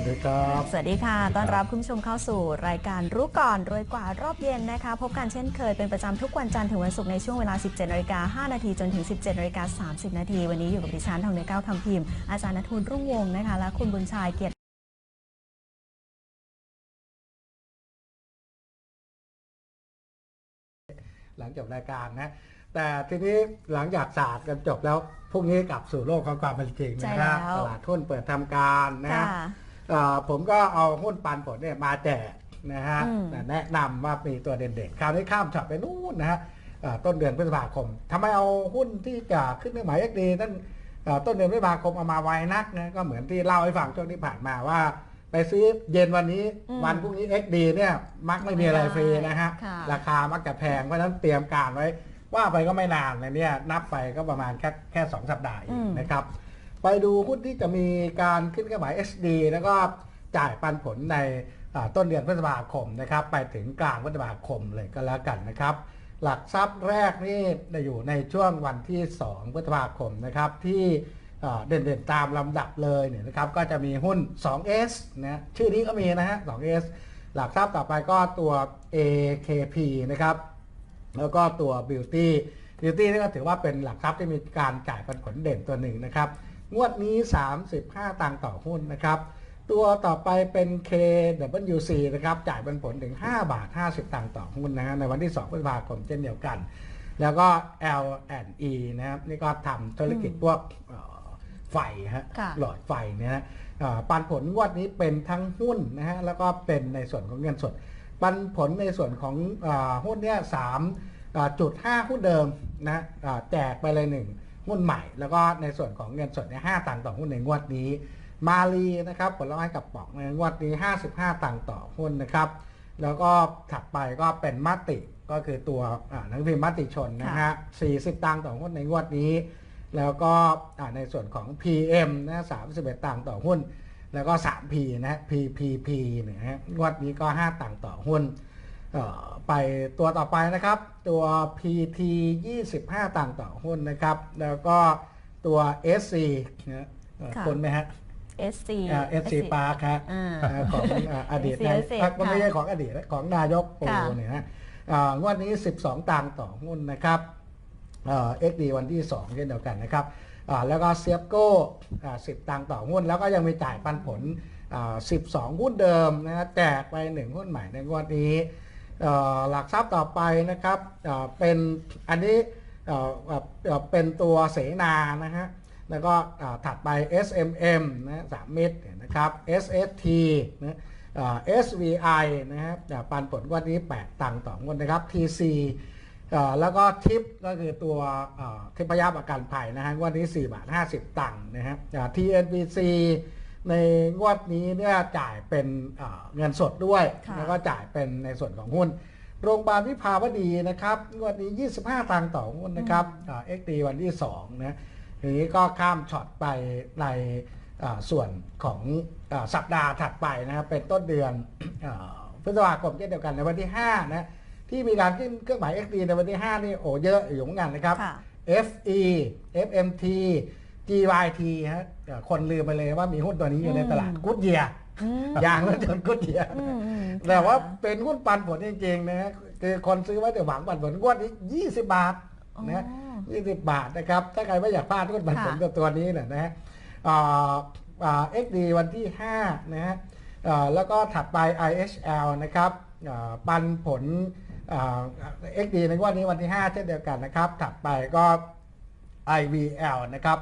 สวัสดีครับ สวัสดีค่ะ ต้อนรับคุณผู้ชมเข้าสู่รายการรู้ก่อนรวยกว่ารอบเย็นนะคะ พบกันเช่นเคยเป็นประจำทุกวันจันทร์ถึงวันศุกร์ในช่วงเวลา 17นาฬิกา5นาทีจนถึง 17นาฬิกา30 นาที วันนี้อยู่กับดิฉันทองเนยเก้าคำพิมพ์ อาจารย์นทุนรุ่งวงศ์นะคะ และคุณบุญชายเกียรติหลังจบรายการนะ แต่ทีนี้หลังจากศาสตร์กันจบแล้วพรุ่งนี้กลับสู่โลกของความเป็นจริงใช่นะครับแล้ว ตลาดหุ้นเปิดทำการนะ ค่ะเอ่อ ผมก็เอาหุ้นปันผลเนี่ยมาแจกนะฮะอืมแนะนำว่ามีตัวเด่นๆ คราวนี้ข้ามช็อตไปนู่นนะฮะเอ่อต้นเดือนพฤษภาคมทำไมเอาหุ้นที่จะขึ้นเครื่องหมายเอ็กดีนั่นเอ่อต้นเดือนพฤษภาคมเอามาไว้นักนะก็เหมือนที่เล่าให้ฟังช่วงที่ผ่านมาว่า ไปซื้อเย็นวันนี้อืมวันพรุ่งนี้ XD เนี่ยมักไม่มีอะไรฟรีนะฮะค่ะราคามักจะแพงเพราะฉะนั้นเตรียมการไว้ว่าไปก็ไม่นานเลยเนี่ยนับไปก็ประมาณแค่แค่สองสัปดาห์เองนะครับ ไปดูหุ้นที่จะมีการขึ้นเครื่องหมาย SD แล้วก็จ่ายปันผลในต้นเดือนพฤษภาคมนะครับ ไปถึงกลางพฤษภาคมเลยก็แล้วกันนะครับ หลักทรัพย์แรกนี่อยู่ในช่วงวันที่ 2 พฤษภาคมนะครับ ที่เด่นๆตามลำดับเลยเนี่ยนะครับ ก็จะมีหุ้น 2S นะชื่อนี้ก็มีนะฮะ 2S หลักทรัพย์ต่อไปก็ตัว AKP นะครับ แล้วก็ตัว Beauty Beauty นี่ก็ถือว่าเป็นหลักทรัพย์ที่มีการจ่ายปันผลเด่นตัวหนึ่งนะครับ งวดนี้ 35 ตังค์ต่อหุ้นนะครับ ตัวต่อไปเป็น KWC นะครับ จ่ายปันผลถึง 5 บาท 50 ตังค์ต่อหุ้นนะฮะในวันที่ 2 พฤษภาคมเช่นเดียวกัน แล้วก็ L&E นะครับ นี่ก็ทำธุรกิจพวกเอ่อไฟฮะค่ะหลอดไฟเนี่ยนะเอ่อปันผลงวดนี้เป็นทั้งหุ้นนะฮะแล้วก็เป็นในส่วนของเงินสด ปันผลในส่วนของอาหุ้นเนี่ยสามอ่าจุดห้าหุ้นเดิมนะอ่าแจกไปเลยหนึ่ง หุ้นใหม่ แล้วก็ในส่วนของเงินสดเนี่ยห้าตังค์ต่อหุ้นในงวดนี้ มาลีนะครับผลไม้กับป๋องในงวดนี้ 55 ตังค์ต่อหุ้นนะครับ แล้วก็ถัดไปก็เป็นมติก็คือตัวอ่าหนังสือพิมพ์มติชนนะฮะ 40 ตังค์ต่อหุ้นในงวดนี้ แล้วก็อ่าในส่วนของ PM นะ31 ตังค์ต่อหุ้น แล้วก็ 3P นะ PPP เนี่ยฮะงวดนี้ก็ 5 ตังค์ต่อหุ้นเอ่อ ไปตัวต่อไปนะครับ ตัว PT 25ตังค์ต่อหุ้นนะครับ แล้วก็ตัว SC นะเอ่อค่ะคนไหมฮะ SC อ่า SC Park ฮะอ่าอ่าของอ่าอดีต SC นาย SC อะก็ไม่ใช่ค่ะของอดีตนะของนายกปูค่ะเนี่ยนะอ่างวดนี้ 12ตังค์ต่อหุ้นนะครับเอ็กดีวันที่ 2 เช่นเดียวกันนะครับอ่าแล้วก็เซียบโก้อ่า10ตังค์ต่อหุ้น แล้วก็ยังมีจ่ายปันผลอ่า12 หุ้นเดิมนะฮะแจกไป 1 หุ้นใหม่ในงวดนี้เอ่อ หลักทรัพย์ต่อไปนะครับเป็นอันนี้เป็นตัวเสนานะฮะแล้วก็ถัดไป SMM นะสามมิตรเนี่ยนะครับ SST นะ SVI นะครับปันผลวันนี้ 8 ตังค์ต่องวดนะครับ TC แล้วก็ทิปก็คือตัวอ่าทิพยประกันภัยนะฮะวันนี้4บาท50 ตังค์นะฮะ TNBC ในงวดนี้เนี่ยจ่ายเป็นอ่าเงินสดด้วย ค่ะ แล้วก็จ่ายเป็นในส่วนของหุ้น โรงพยาบาลวิภาวดีนะครับ งวดนี้ 25 ตังค์ต่อหุ้นนะครับอ่า XD วันที่2นะทีนี้ก็ข้ามช็อตไปในอ่าส่วนของอาสัปดาห์ถัดไปนะครับ เป็นต้นเดือนอาพฤษภาคมเช่นเดียวกันในวันที่ 5 นะ ที่มีการขึ้นเครื่องหมาย XD ในวันที่ 5 นี่โอ้เยอะอยู่เหมือนกันนะครับ ค่ะ FE FMT GYT ฮะอ่าคนลืมไปเลยว่ามีหุ้นตัวนี้อยู่ในตลาดอืมกุดเยียอืมยางรถยนต์กุดเยียอืมอืมแต่ว่าค่ะเป็นหุ้นปันผลจริงๆนะฮะคือคนซื้อไว้แต่หวังปันผลงวดนี้ 20 บาทนะอ๋อยี่สิบบาทนะครับ ถ้าใครไม่อยากพลาดหุ้นปันผลค่ะตัวตัวนี้เนี่ยนะฮะอ่าอ่า XD วันที่ 5 นะฮะอ่าแล้วก็ถัดไป IHL นะครับอ่าปันผลอ่า XD ในงวันนี้วันที่ 5 เช่นเดียวกันนะครับ ถัดไปก็ IVL นะครับ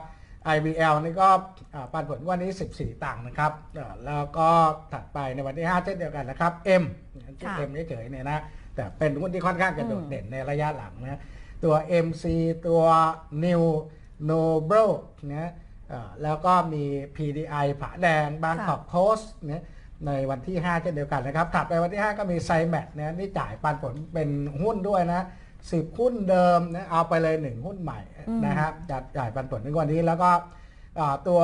IVL นี่ก็อ่าปันผลงวันนี้ 14ตังค์นะครับอ่าแล้วก็ถัดไปในวันที่ 5 เช่นเดียวกันนะครับ M ชื่อค่ะ M เฉยๆเนี่ยนะ แต่เป็นหุ้นที่ค่อนข้างจะโดดเด่นในระยะหลังนะ ตัว MC ตัว New Noble นะอ่าแล้วก็มี PDI ผาแดงบางกอกโพสต์เนี่ยในวันที่ 5 เช่นเดียวกันนะครับ ถัดไปวันที่ 5 ก็มีไซแมทนะนี่จ่ายปันผลเป็นหุ้นด้วยนะ 10 หุ้นเดิมนะเอาไปเลย 1 หุ้นใหม่นะครับจัดจ่ายปันผลในวันนี้แล้วก็อ่าตัว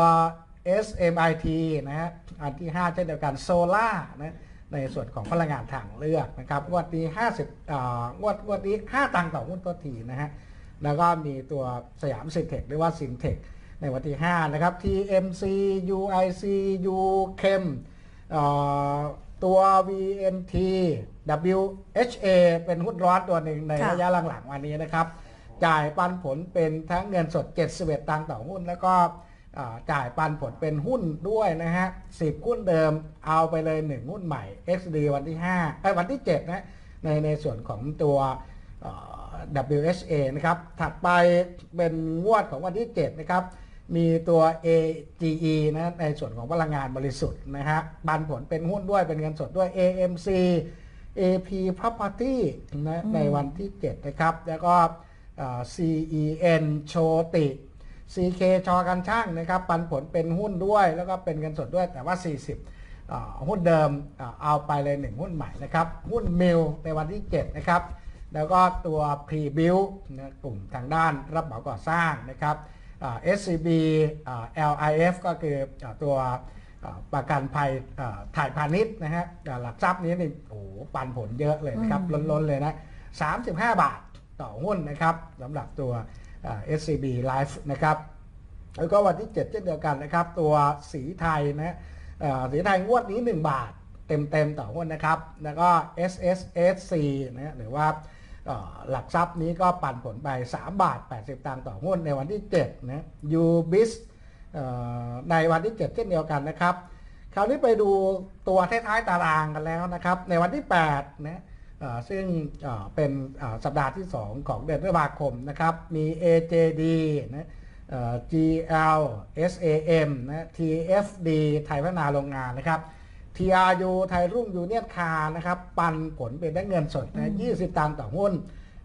SMIT นะฮะอันที่ 5 เช่นเดียวกันโซล่านะในส่วนของพลังงานทางเลือกนะครับงวดนี้50อ่างวดงวดนี้ 5 ตังค์ต่อหุ้นตัวทีนะฮะแล้วก็มีตัวสยามซินเทคหรือว่าซินเทคในวันที่ 5 นะครับ TMC UIC U เคมเอ่อ ตัว VNT WHA เป็นหุ้นร้อนตัวหนึ่งในค่ะระยะหลังๆวันนี้นะครับ จ่ายปันผลเป็นทั้งเงินสด 71 ตังค์ต่อหุ้น แล้วก็เอ่อจ่ายปันผลเป็นหุ้นด้วยนะฮะ10 หุ้นเดิมเอาไปเลย 1 หุ้นใหม่ XD วันที่5ไอ้ยวันที่ 7 นะในในส่วนของตัวเอ่อ WHA นะครับ ถัดไปเป็นงวดของวันที่ 7 นะครับ มีตัว AGE นะในส่วนของพลังงานบริสุทธิ์นะฮะปันผลเป็นหุ้นด้วยเป็นเงินสดด้วย AMC AP Property นะในวันที่ 7 นะครับ แล้วก็เอ่อ CEN โชติ CK ชอกันช่างนะครับ ปันผลเป็นหุ้นด้วย แล้วก็เป็นเงินสดด้วยแต่ว่า 40อ่าหุ้นเดิมอ่าเอาไปเลย 1 หุ้นใหม่นะครับ หุ้นมิลในวันที่ 7 นะครับ แล้วก็ตัว Pre Build นะกลุ่มทางด้านรับเหมาก่อสร้างนะครับอ่า SCB อ่า LIF ก็คืออาตัวอ่าประกันภัยอ่าถ่ายพาณิชย์นะฮะอ่าหลักทรัพย์นี้นี่โอ้โหปันผลเยอะเลยนะครับ ล้นๆเลยนะ 35 บาทต่อหุ้นนะครับสำหรับตัวอ่า SCB Life นะครับแล้วก็วันที่ 7 เช่นเดียวกันนะครับ ตัวสีไทยนะเอ่อสีไทยงวดนี้ 1 บาทเต็มๆต่อหุ้นนะครับ แล้วก็ SSSC นะหรือว่าเอ่อ หลักทรัพย์นี้ก็ปันผลไป 3 บาท 80 ตังค์ต่อหุ้นในวันที่7นะ UBIS เอ่อในวันที่ 7 เช่นเดียวกันนะครับ คราวนี้ไปดูตัวท้ายๆตารางกันแล้วนะครับ ในวันที่8นะซึ่งเป็นสัปดาห์ที่ 2 ของเดือนพฤษภาคมนะครับ มี AJD นะ GL SAM นะ TFD ไทยพัฒนาโรงงานนะครับ TRU ไทยรุ่งยูเนียนคานะครับ ปันผลเป็นได้เงินสดนะ20 ตังค์ต่อหุ้น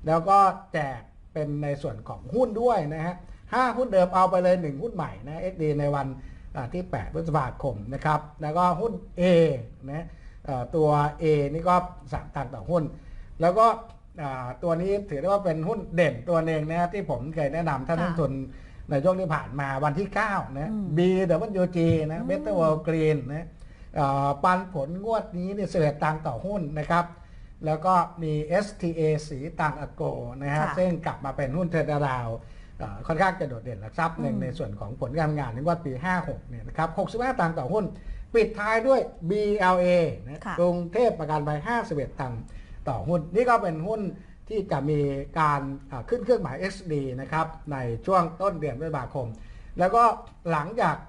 แล้วก็แจกเป็นในส่วนของหุ้นด้วยนะฮะห้าหุ้นเดิมเอาไปเลย 1 หุ้นใหม่นะ XD ในวันอ่าที่ 8 พฤษภาคมนะครับ แล้วก็หุ้น A นะเอ่อตัว A นี่ก็ 3 ตังค์ต่อหุ้น แล้วก็อ่าตัวนี้ถือได้ว่าเป็นหุ้นเด่นตัวหนึ่งนะที่ผมเคยแนะนำท่านนักลงทุนในช่วงที่ผ่านมาวันที่ 9 นะอืม BWG นะ Better World Green นะเอ่อ ปันผลงวดนี้เนี่ย11ตังค์ต่อหุ้นนะครับ แล้วก็มี STA สีตังอโกนะฮะค่ะซึ่งกลับมาเป็นหุ้นเทรดดาวเอ่อค่อนข้างจะโดดเด่นหลักทรัพย์หนึ่งอืมในส่วนของผลการงานในงวดปี 56 เนี่ยนะครับ 65 ตังค์ต่อหุ้น ปิดท้ายด้วย BLA นะค่ะกรุงเทพประกันภัย51 ตังค์ต่อหุ้น นี่ก็เป็นหุ้นที่จะมีการอ่าขึ้นเครื่องหมาย XD นะครับในช่วงต้นเดือนพฤษภาคม แล้วก็หลังจากเ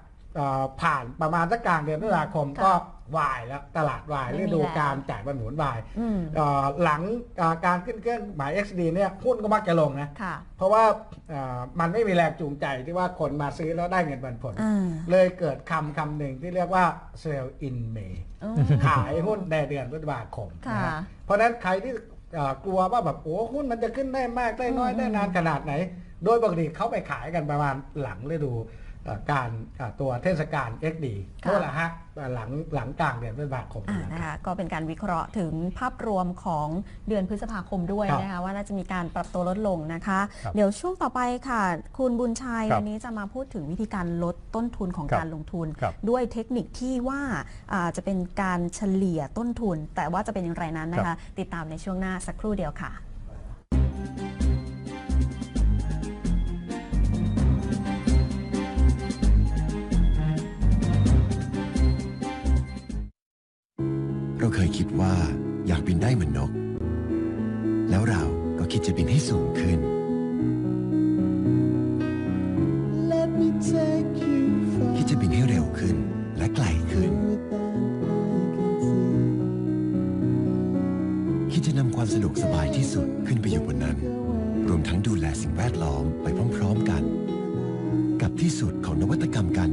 อ่อ ผ่านประมาณสักกลางเดือนพฤษภาคมค่ะก็วายแล้วตลาดวายไม่มีฤดูแล้วการจ่ายปันผลวายอืมเอ่อหลังเอ่อการขึ้นเครื่องหมาย XD เนี่ยหุ้นก็มักจะลงนะค่ะเพราะว่าเอ่อมันไม่มีแรงจูงใจที่ว่าคนมาซื้อแล้วได้เงินปันผลอ่าเลยเกิดคำคำหนึ่งที่เรียกว่า sell in May อืมขายหุ้นในเดือนพฤษภาคมนะค่ะฮะเพราะฉะนั้นใครที่เอ่อกลัวว่าแบบโอ้หุ้นมันจะขึ้นได้มากได้น้อยอืมได้นานขนาดไหน โดยปกติเขาไปขายกันประมาณหลังฤดูเอ่อ การเอ่อตัวเทศกาล XD ค่ะเท่าไหร่ฮะหลังหลังกลางเดือนพฤษภาคมอ่านะนะครับคะก็เป็นการวิเคราะห์ถึงภาพรวมของเดือนพฤษภาคมด้วยครับนะคะว่าน่าจะมีการปรับตัวลดลงนะคะครับเดี๋ยวช่วงต่อไปค่ะ คุณบุญชัยครับวันนี้จะมาพูดถึงวิธีการลดต้นทุนของครับการลงทุนครับด้วยเทคนิคที่ว่าอ่าจะเป็นการเฉลี่ยต้นทุน แต่ว่าจะเป็นอย่างไรนั้นนะคะ ติดตามในช่วงหน้าสักครู่เดียวค่ะ ว่าอยากบินได้เหมือนนก แล้วเราก็คิดจะบินให้สูงขึ้น Let me take you far คิดจะบินให้เร็วขึ้นและไกลขึ้น that I can see. คิดจะนำความสะดวกสบายที่สุดขึ้นไปอยู่บนนั้น รวมทั้งดูแลสิ่งแวดล้อมไปพร้อม ๆกัน กับที่สุดของนวัตกรรมการ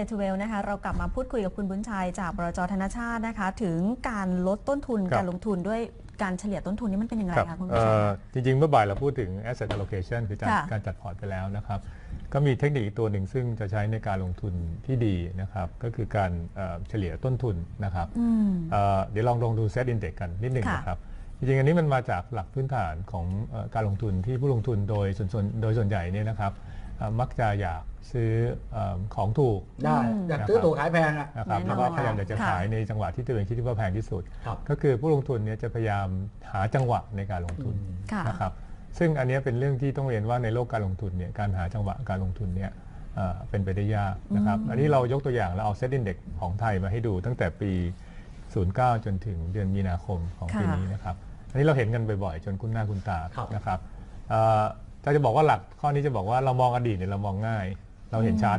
ค่ะช่วงเวทูเวลนะคะ เรากลับมาพูดคุยกับคุณบุญชัยจากบรจธนชาตินะคะ ถึงการลดต้นทุนครับการลงทุนด้วยการเฉลี่ยต้นทุนนี่มันเป็นอย่างไรครับคะคุณบุเอ่ญชัยอจริงๆ เมื่อบ่ายเราพูดถึง asset allocation คือจัดค่ะการจัดพอร์ตไปแล้วนะครับ ก็มีเทคนิคอีกตัวหนึ่งซึ่งจะใช้ในการลงทุนที่ดีนะครับ ก็คือการเอ่อเฉลี่ยต้นทุนนะครับอืมเอ่อเดี๋ยวลองลองดู set index กันนิดหนึ่งค่ะนะครับจริงๆอันนี้มันมาจากหลักพื้นฐานของเอ่อการลงทุนที่ผู้ลงทุนโดยส่วนส่วนโดยส่วนใหญ่เนี่ยนะครับเอ่อ มักจะอยากซื้อเอ่อของถูก ได้อืมอยากซื้อถูกขายแพงอะ นะครับแน่นอนแล้วก็พยายามอยากจะค่ะ ขายในจังหวะที่ตัวเองคิดว่าแพงที่สุด ครับ ก็คือผู้ลงทุนเนี่ยจะพยายามหาจังหวะในการลงทุนค่ะ นะครับซึ่งอันเนี้ยเป็นเรื่องที่ต้องเรียนว่าในโลกการลงทุนเนี่ยการหาจังหวะการลงทุนเนี่ยเอ่อเป็นไปได้ยากนะครับอันนี้เรายกตัวอย่างเราเอาเซ็ตอินเด็กของไทยมาให้ดูตั้งแต่ปี 09 จนถึงเดือนมีนาคมของปีค่ะ นี้นะครับอันนี้เราเห็นกันบ่อยๆ จนคุ้นหน้าคุ้นตาครับ นะครับเอ่อ จะจะบอกว่าหลักข้อนี้จะบอกว่าเรามองอดีตเนี่ยเรามองง่าย เราเห็นชัด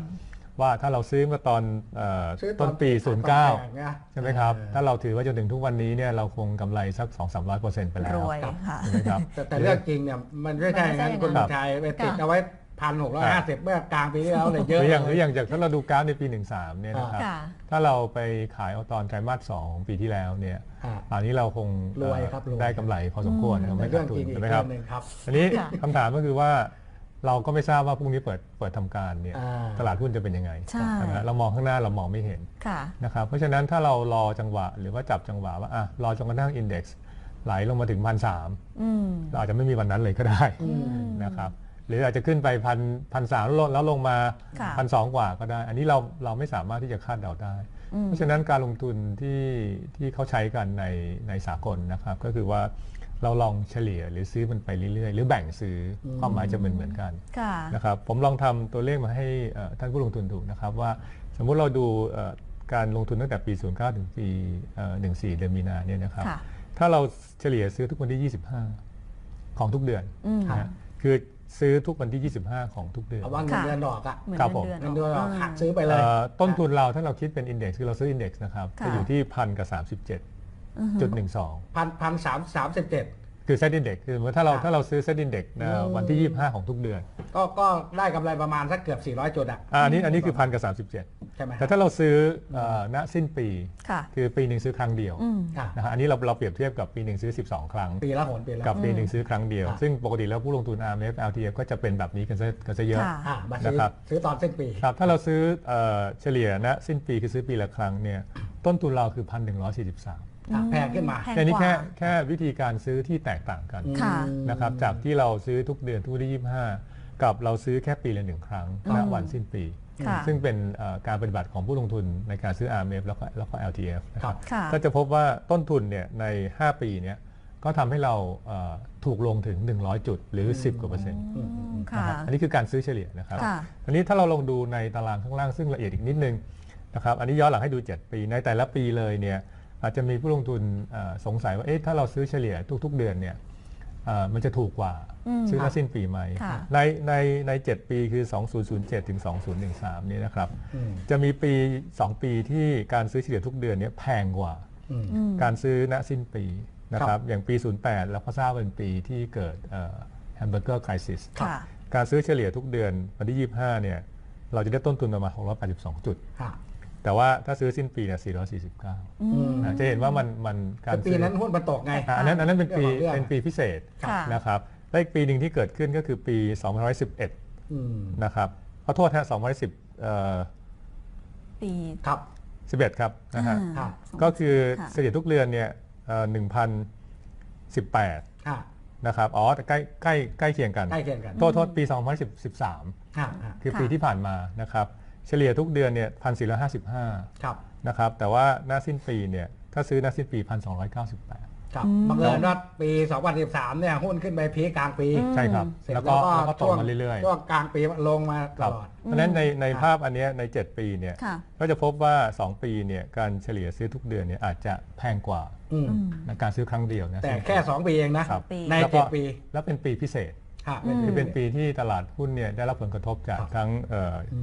ว่าถ้าเราซื้อมาตอนเอ่อซื้อต้นปี ตอนแพงนะ09 ใช่ไหมครับเออถ้าเราถือว่าจนถึงทุกวันนี้เนี่ยเราคงกำไรสัก 2-300%ไปแล้วรวยค่ะ ใช่ไหมครับ แต่แต่เรื่องจริงเนี่ยมันไม่ใช่อย่างนั้นมันไม่ใช่คุณอย่างนั้นชายไปติดค่ะเอาไว้ พันหกร้อยห้าสิบเมื่อกลางปีที่แล้วเลยเยอะหรืออย่างหเลรืออย่างจากถ้าเราดูกราฟในปี 13เนี่ยนะครับค่ะถ้าเราไปขายเอาตอนไตรมาส2ของปีที่แล้วเนี่ยอ่าป่านนี้เราคงรวยเอ่อครับรวย ได้กำไรพอสมควรนะครับแต่ไม่เรื่ขาองดทุจนริงอีกใช่ไหมคเรื่รัอบงหนึ่งครับ อันนี้ค่ะ คำถามก็คือว่าเราก็ไม่ทราบว่าพรุ่งนี้เปิดเปิดทำการเนี่ยอ่า ตลาดหุ้นจะเป็นยังไงใช่ไหมฮะเรามองข้างหน้าเรามองไม่เห็นค่ะ นะครับเพราะฉะนั้นถ้าเรารอจังหวะหรือว่าจับจังหวะว่าอะรอจนกระทั่งอินเด็กซ์ไหลลงมาถึงพันสามอืม เราอาจจะไม่มีวันนั้นเลยก็ได้อืมนะครับ หรืออาจจะขึ้นไปพันพันสามแล้วลงมาค่ะพันสองกว่าก็ได้ อันนี้เราเราไม่สามารถที่จะคาดเดาได้ อืม เพราะฉะนั้นการลงทุนที่ที่เขาใช้กันในในสากลนะครับ ก็คือว่าเราลองเฉลี่ยหรือซื้อมันไปเรื่อยๆ หรือแบ่งซื้ออความหมายจะเหมือนเหมือนกัน ค่ะ นะครับผมลองทำตัวเลขมาให้เอ่อท่านผู้ลงทุนดูนะครับว่าสมมุติเราดูเอ่อการลงทุนตั้งแต่ปี 09 ถึงปีเอ่อ14 เดือนมีนาเนี่ยนะครับ ค่ะ ถ้าเราเฉลี่ยซื้อทุกวันที่ 25 ของทุกเดือนอืม นะฮะคือ ซื้อทุกวันที่ 25 ของทุกเดือน เอาว่าเงินค่ะเดือนดอกอะเหมือนครับผม เดือนเงินเดือนดอกาหักซื้อไปเลย เอ่อต้นทุนเราถ้าเราคิดเป็นอินเด็กซ์คือเราซื้ออินเด็กซ์นะครับค่ะ จะอยู่ที่พันกับสามสิบเจ็ดจุดหนึ่งสอง พันพันสามสามสิบเจ็ด คือเซตอินเด็กซ์คือสมมติถ้าเราครับถ้าเราซื้อเซตอินเด็กซ์นะอืมวันที่ 25 ของทุกเดือน ก็ก็ได้กำไรประมาณสักเกือบ 400 จุดอะอ่าอันนี้อันนี้คือพันกับสามสิบเจ็ดใช่ไหมแต่ถ้าเราซื้อเอ่อณสิ้นปีค่ะคือปีหนึ่งซื้อครั้งเดียวอืมค่ะนะฮะอันนี้เราเราเปรียบเทียบกับปีหนึ่งซื้อ 12 ครั้ง ปีละหนปีละกับหนปีหนึ่งซื้อครั้งเดียวครับซึ่งปกติแล้วผู้ลงทุน RMF LTF ก็จะเป็นแบบนี้กันซะกันซะเยอะค่ะอ่ามาซื้อนะครับซื้อตอนสิ้นปีครับถ้าเราซื้อเอ่อเฉลี่ยณสิ้นปีคือซื้อปีละครั้งเนี่ยต้นทุนเราคือ 1,143 อะแพงขึ้นมา แพงแค่นี้กแค่ว่าแค่วิธีการซื้อที่แตกต่างกันค่ะ นะครับจากที่เราซื้อทุกเดือนทุกวันที่25กับเราซื้อแค่ปีละหนึ่งครั้งณวันสิ้นปี ค่ะ ซึ่งเป็นเอ่อการปฏิบัติของผู้ลงทุนในการซื้อ RMF แล้วก็แล้วก็ LTF นะคครัรับบค่ะ ก็จะพบว่าต้นทุนเนี่ยใน 5 ปีเนี่ยก็ทำให้เราเอ่อถูกลงถึง 100 จุดหรือ 10 กว่าเปอร์เซ็นต์อืมนะค่ะครับอันนี้คือการซื้อเฉลี่ยนะครับค่ะ อันนี้ถ้าเราลองดูในตารางข้างล่างซึ่งละเอียดอีกนิดนึงนะครับ อันนี้ย้อนหลังให้ดู 7 ปีในแต่ละปีเลยเนี่ย อาจจะมีผู้ลงทุนเอ่อสงสัยว่าเอ๊ะถ้าเราซื้อเฉลี่ยทุก ๆ เดือนเนี่ยเอ่อมันจะถูกกว่าอืมซื้อครัณบสิ้นปีไหมค่ะในในใน7ปีคือ 2007 ถึง 2013เนี่ยนะครับอืมจะมีปี 2 ปีที่การซื้อเฉลี่ยทุกเดือนเนี่ยแพงกว่าอืมอืมการซื้อณสิ้นปีนะคครัรับบอย่างปี 08 แล้วก็ทราบเป็นปีที่เกิดแฮมเบอร์เกอร์คริสิสค่ะการซื้อเฉลี่ยทุกเดือนวันที่ 25 เนี่ยเราจะได้ต้นทุนประมาณ682 จุดค่ะ แต่ว่าถ้าซื้อสิ้นปีเนี่ย449อืมนะจะเห็นว่ามันมันการแต่ปีซื้อนั้นหุ้นมันตกไง อะอันนั้นอันนั้นเป็นปีเรื่องของเรื่อง เป็นปีพิเศษค่ะ นะครับและอีกปีหนึ่งที่เกิดขึ้นก็คือปี2511 อืมนะครับขอโทษฮะ2010เอ่อปี ครับ 11 ครับนะฮะครับก็คือค่ะ เฉลี่ยทุกเดือนเนี่ยเอ่อ1,018ค่ะนะครับ อ๋อแต่ใกล้ใกล้ใกล้เคียงกัน ใกล้เคียงกันโทษโทษปี 2013 ค่ะค่ะคือค่ะปีที่ผ่านมานะครับ เฉลี่ยทุกเดือนเนี่ยพันสี่ร้อยห้าสิบห้าครับนะครับ แต่ว่าหน้าสิ้นปีเนี่ยถ้าซื้อหน้าสิ้นปีพันสองร้อยเก้าสิบแปดครับบังเอิญว่าปี 2013 เนี่ยหุ้นขึ้นไปพีคกลางปี ใช่ครับเสร็จแล้วก็แล้วก็โตช่วงมาเรื่อยช่วงกลางปีลงมาๆตครับลอดเพราะฉะนั้นในในครับภาพอันเนี้ยใน 7 ปีเนี่ยค่ะก็จะพบว่า 2 ปีเนี่ยการเฉลี่ยซื้อทุกเดือนเนี่ยอาจจะแพงกว่าอืมอืมนะการซื้อครั้งเดียวนะแต่แค่ 2 ปีเองนะครับปีในแล้วก็เจ็ดปี แล้วเป็นปีพิเศษ ค่ะอืมคือเป็นปีที่ตลาดหุ้นเนี่ยได้รับผลกระทบจากครับทั้ง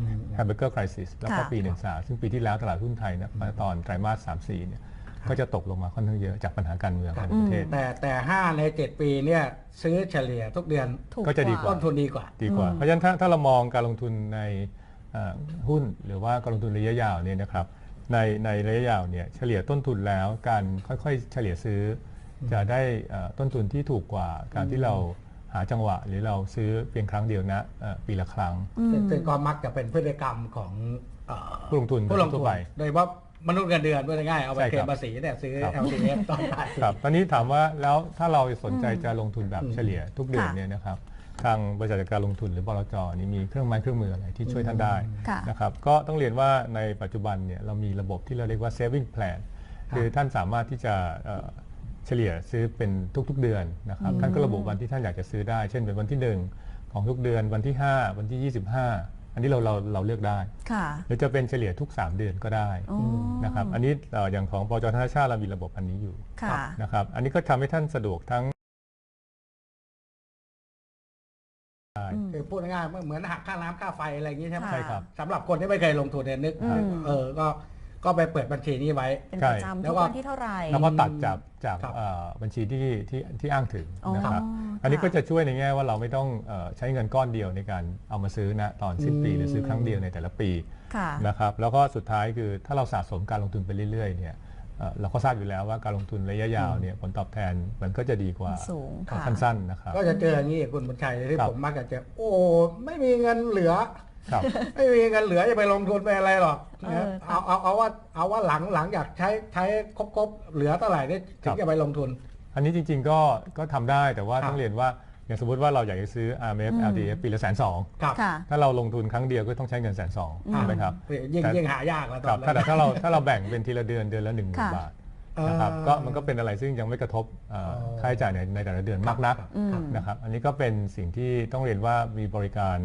มแฮมเบอร์เกอร์คริสิสแล้วก็ค่ะปีหนึ่งสาซึ่งปีที่แล้วตลาดหุ้นไทยเนยมาตอนไตรมาสสามสี่เนี่ยก็จะตกลงมาค่อนข้างเยอะจากปัญหาการเมืองครับในประเทศ แต่แต่ 5 ใน 7 ปีเนี่ยซื้อเฉลี่ยทุกเดือนถูกก็จะดีกต้ว่านทุนดีกว่าดีกว่าอืมเพราะฉะนั้นถ้าถ้าเรามองการลงทุนในเอ่อหุ้นหรือว่าการลงทุนระยะยาวเนี่ยนะครับในในระยะยาวเนี่ยเฉลี่ยต้นทุนแล้วการค่อยๆ เฉลี่ยซื้ออจะได้เอ่อต้นทุนที่ถูกกว่าการที่เรา หาจังหวะ หรือเราซื้อเพียงครั้งเดียวนะเอ่อปีละครั้งอืมซึ่งซึ่งก็มักจะเป็นพฤติกรรมของเอ่อผู้ลงทุนผู้ลงทุทั่นวไปโดยเฉพาะมนุษย์เงินเดือนด้วยง่ายๆเอาไปใช่เคคลรับมภาษีเนี่ยซื้อ ครับ LTF ตอนท้ายปีครับตอนนี้ถามว่าแล้วถ้าเราสนใจจะลงทุนแบบอืมเฉลี่ยทุกเดือนค่ะเนี่ยนะครับทางบริษัทจัดการลงทุนหรือบลจนี่มีเครื่องไม้เครื่องมืออะไรที่ช่วยท่านได้ค่ะ นะครับก็ต้องเรียนว่าในปัจจุบันเนี่ยเรามีระบบที่เราเรียกว่า saving plan คือท่านสามารถที่จะเอ่อ เฉลี่ยซื้อเป็นทุกๆเดือนนะครับท่านก็ระบุวันที่ท่านอยากจะซื้อได้ เช่นเป็นวันที่1ของทุกเดือนวันที่ 5 วันที่ 25 อันนี้เราเราเราเลือกได้ค่ะหรือจะเป็นเฉลี่ยทุก 3 เดือนก็ได้อ๋อนะครับอันนี้เอ่ออย่างของปจธนาชาติเรามีระบบอันนี้อยู่ค่ะนะครับอันนี้ก็ทำให้ท่านสะดวกทั้งอืมคือพูดง่ายๆเหมือนหักค่าน้ำค่าไฟอะไรอย่างนี้ใช่ไหมค่ะใช่ครับสำหรับคนที่ไม่เคยลงทุนเนี่ยนึกอืมเออก็ ก็ไปเปิดบัญชีนี้ไว้ เป็นใช่ประจำแล้ทุวกก็วันที่เท่าไหร่ แล้วก็ตัดจากจากครับ เอ่อบัญชีที่ที่ที่อ้างถึงอ๋อนะครับค่ะอันนี้ก็จะช่วยในแง่ว่าเราไม่ต้องเอ่อใช้เงินก้อนเดียวในการเอามาซื้อนะตอนสิ้นปีอืม หรือซื้อครั้งเดียวในแต่ละปีค่ะ นะครับ แล้วก็สุดท้ายคือถ้าเราสะสมการลงทุนไปเรื่อยๆเนี่ยเอ่อเราก็ทราบอยู่แล้วว่าการลงทุนระยะยาวเนี่ยผลตอบแทนมันก็จะดีกว่าสูงค่ะขั้นสั้นนะครับ ก็จะเจออย่างนี้คุณบุญชัยที่ครับ ผมมักจะเจอโอ้ไม่มีเงินเหลือ ครับ ไม่มีเงินเหลือจะไปลงทุนไปอะไรหรอกเออนะเอาเอาเอาว่าเอาว่าหลังหลังอยากใช้ใช้ครบครบเหลือเท่าไหร่เนี่ยถึครังบ จะไปลงทุน อันนี้จริงๆก็ก็ทำได้แต่ว่าครับต้องเรียนว่าอย่างสมมติว่าเราอยากจะซื้อ RMF อืม LTF ปีละแสนสองครับค่ะ ถ้าเราลงทุนครั้งเดียวก็ต้องใช้เงินแสนสองอืม ใช่ไหมครับ ยิ่งแต่ ยิ่งหายากแล้วตครัอบนถ้านั้นถ้าเราถ้าเราแบ่งเป็นทีละเดือนเดือนละหนึ่งหมื่นค่ะ บาทนะครับเออก็มันก็เป็นอะไรซึ่งยังไม่กระทบเอ่ออ๋อ ค่าใช้จ่ายในในแต่ละเดือนมากนักครับอืม นะครับอันนี้ก็เป็นสิ่งที่ต้องเรียนว่ามีบริการ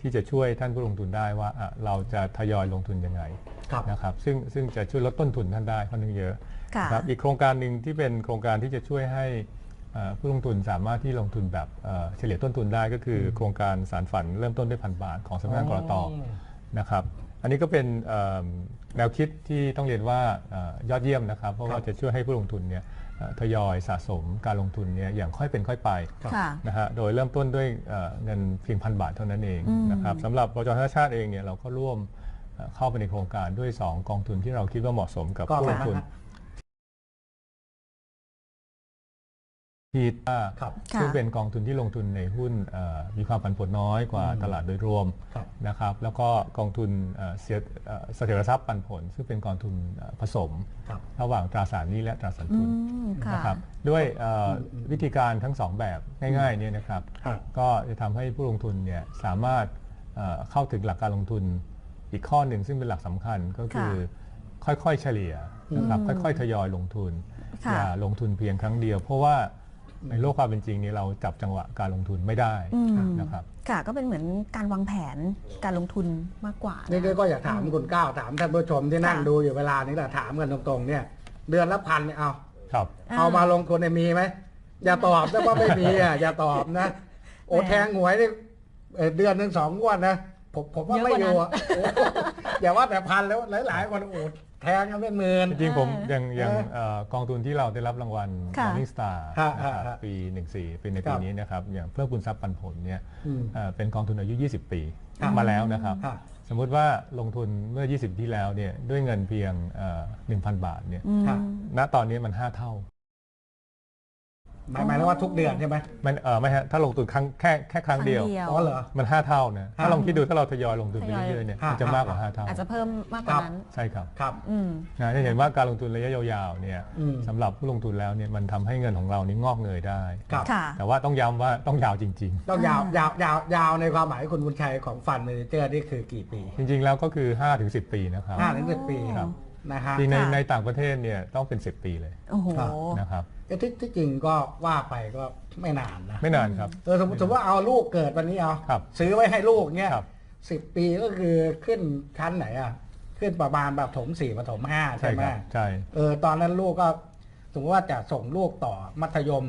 ที่จะช่วยท่านผู้ลงทุนได้ว่าอะเราจะทยอยลงทุนยังไงครับนะครับซึ่งซึ่งจะช่วยลดต้นทุนท่านได้ค่อนข้างเยอะค่ะนะครับอีกโครงการหนึ่งที่เป็นโครงการที่จะช่วยให้เอ่อผู้ลงทุนสามารถที่ลงทุนแบบเอ่อเฉลี่ยต้นทุนได้ก็คือ โครงการสารฝันเริ่มต้นด้วยพันบาทของสำนักงานกรตนะครับอันนี้ก็เป็นเอ่อแนวคิดที่ต้องเรียนว่าเอ่อยอดเยี่ยมนะครับ เพราะว่าจะช่วยให้ผู้ลงทุนเนี่ยเอ่อ ทยอยสะสมการลงทุนเนี่ยอย่างค่อยเป็นค่อยไปค่ะนะฮะโดยเริ่มต้นด้วยเอ่อเงินเพียงพันบาทเท่านั้นเองอืมนะครับสำหรับบจธนชาติเองเนี่ยเราก็ร่วมเอ่อเข้าไปในโครงการด้วย 2 กองทุนที่เราคิดว่าเหมาะสมกับก็ผู้อะไรลงทุน นะฮะที่ว่าครับซึ่งค่ะเป็นกองทุนที่ลงทุนในหุ้นเอ่อมีความผันผวนน้อยกว่าตลาดโดยรวมครับนะครับ แล้วก็กองทุนเอ่อเสียเอ่อเสถียรทรัพย์ปันผล ซึ่งเป็นกองทุนเอ่อผสมครับระหว่างตราสารหนี้และตราสารอืทุนมค่ะนะครับด้วยเอ่ออวิธีการทั้งสองแบบง่ายๆเนี่ยนะครับครับก็จะทำให้ผู้ลงทุนเนี่ยสามารถเอ่อเข้าถึงหลักการลงทุนอีกข้อหนึ่งซึ่งเป็นหลักสำคัญก็คือค่อยๆเฉลี่ยนะครับอืมค่อยๆทยอยลงทุนค่ะอย่าลงทุนเพียงครั้งเดียว เพราะว่า ในโลกความเป็นจริงนี้เราจับจังหวะการลงทุนไม่ได้อืมนะครับ ค่ะก็เป็นเหมือนการวางแผนการลงทุนมากกว่านี่นะ ก็อยากถามคุณก้าวถามท่านผู้ชมที่นั่งค่ะ ดูอยู่เวลานี้แหละถามกันตรงๆเนี่ย เดือนละพันเนี่ยเอา ครับ เอามาลงทุนเนี่ยมีไหมอย่าตอบนะว่าไม่มีอะ อย่าตอบนะ โอ้แหมแทงหวยนี่เอ่อเดือนหนึ่งสองงวดนะผมผมว่าเยอะไม่กว่าอนั้นยู่อะโอ้อย่าว่าแต่พันแล้วหลาย ๆ คนโอ้ แทงกันเป็นหมื่น จริงๆผมเออยังยังเออเอ่อกองทุนที่เราได้รับรางวัล ค่ะ Morning Star ฮะนะครับฮะฮะปี 14 ปีในครัปีบนี้นะครับอย่างเพื่อคุณทรัพย์ปันผลเนี่ยอืมเอ่อเป็นกองทุนอายุ 20 ปีครับมาแล้วนะครับครับสมมุติว่าลงทุนเมื่อ 20 ที่แล้วเนี่ยด้วยเงินเพียงเอ่อ1,000 บาทเนี่ยอืมครับณตอนนี้มัน 5 เท่า หมายหมายถึงว่าทุกเดือนใช่ไหม มันเออไม่ฮะถ้าลงทุนครั้งแค่แค่ครั้งเดียวอ๋อเหรอ มัน 5 เท่านะถ้าฮะลองคิดดูถ้าเราทยอยลงทุนไปทยอยเรื่อยๆเนี่ยฮะมันจะมากกว่าฮะ5เท่า อาจจะเพิ่มมากกว่านั้น ใช่ครับครับ อืม นะจะเห็นว่าการลงทุนระยะยาวๆเนี่ยอืมสำหรับผู้ลงทุนแล้วเนี่ยมันทำให้เงินของเรานี่งอกเงยได้ ครับ ค่ะ แต่ว่าต้องย้ำว่าต้องยาวจริงต้องยาวยาวยาวยาวในความหมายคุณบุญชัยของฟันเมเนเจอร์นี่คือกี่ปีๆจริงๆแล้วก็คือ 5-10 ปีนะครับ ห้าถึงสิบปี ครับ นะฮะจริงในค่ะ ในต่างประเทศเนี่ยต้องเป็น 10 ปีเลยโอ้โหครับนะครับเอ้ที่ที่จริงก็ว่าไปก็ไม่นานนะไม่นานครับ เออสมมติสมมติว่าเอาลูกเกิดวันนี้เอาครับซื้อไว้ให้ลูกเงี้ยครับสิบปีก็คือขึ้นชั้นไหนอะขึ้นประมาณแบบถมสี่ปฐมห้าใช่ใช่ไหมครับใช่ เออตอนนั้นลูกก็สมมติว่าจะส่งลูกต่อมัธยม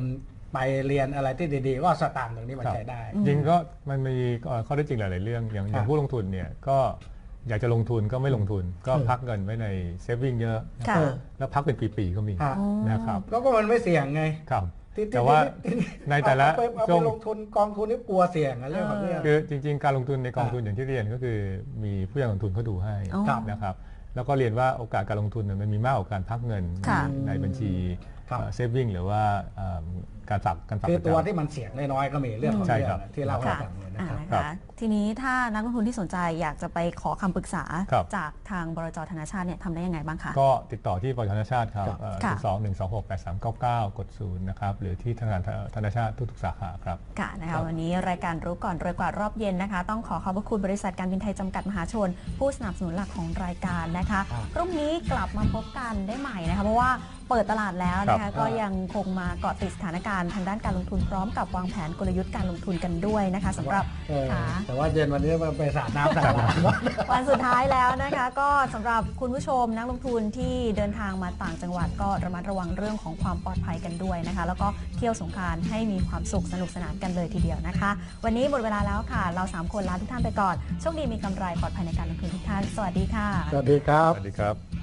ไปเรียนอะไรที่ดีๆ ก็สตางค์ตรงนี้มาใช้ได้ จริงก็มันมีเอ่อข้อได้จริงหลาย ๆ เรื่องอย่างอย่าครังบผู้ลงทุนเนี่ยก็ อยากจะลงทุนก็ไม่ลงทุน ก็เออพักเงินไว้ในเซฟวิ่งเยอะค่ะเออแล้วพักเป็นปีๆก็มีฮะนะครับก็ก็มันไม่เสี่ยงไงครับที่ที่แต่ว่าที่ที่ในแต่ละเอาไปเอาช่ไปวงลงทุนกองทุนนี่กลัวเสี่ยงอะเรื่องของเรื่อง คือจริงๆ การลงทุนในกองอ่าทุนอย่างที่เรียนก็คือมีผู้ยังลงทุนเขาดูให้อ๋อครับนะครับแล้วก็เรียนว่าโอกาสการลงทุนเนี่ยมันมีมากกว่าการพักเงินค่ะในบัญชีครับ เซฟวิ่งหรือว่าเอ่อการสับการสับคือประตัวจำที่มันเสี่ยงน้อยๆก็มีเรื่องของใช่เรื่ครัอบงที่เล่าให้ค่ะฟังเนี่ยนะอ่าครับนะครัคะบทีนี้ถ้านักลงทุนที่สนใจอยากจะไปขอคำปรึกษาครับจากทางบรจธนาชาติเนี่ยทำได้ยังไงบ้างคะก็ติดต่อที่บริษัทธนาชาติครับครับค่ะสองหนึ่งสองหกแปดสามเก้าเก้ากดศูนย์นะครับหรือที่ธนาคารธนาชาติทุกๆสาขาครับค่ะนะครัคะบวันนี้รายการรู้ก่อนรวยกว่ารอบเย็นนะคะ ต้องขอขอบพระคุณบริษัทการบินไทยจำกัดมหาชน ผู้สนับสนุนหลักของรายการนะคะครับพรุ่งนี้กลับมาพบกันได้ใหม่นะคะเพราะว่าเปิดตลาดแล้วนะครัคะบก็ยังคงมาเกาะติดสถานการณ์ทางด้านการลงทุนพร้อมกับวางแผนกลยุทธ์การลงทุนกันด้วยนะคะสำหรับเออค่ะ แต่ว่าเย็นวันนี้มันไปสาดน้ำสาดน้ำ วันสุดท้ายแล้วนะคะ ก็สำหรับคุณผู้ชมนักลงทุนที่เดินทางมาต่างจังหวัดก็ระมัดระวังเรื่องของความปลอดภัยกันด้วยนะคะ แล้วก็เที่ยวสงกรารให้มีความสุขสนุกสนานกันเลยทีเดียวนะคะ วันนี้หมดเวลาแล้วค่ะ เราสามคนลาทุกท่านไปก่อนโชคดีมีกำไรปลอดภัยในการลงทุนทุกท่านสวัสดีค่ะ สวัสดีครับ สวัสดีครับ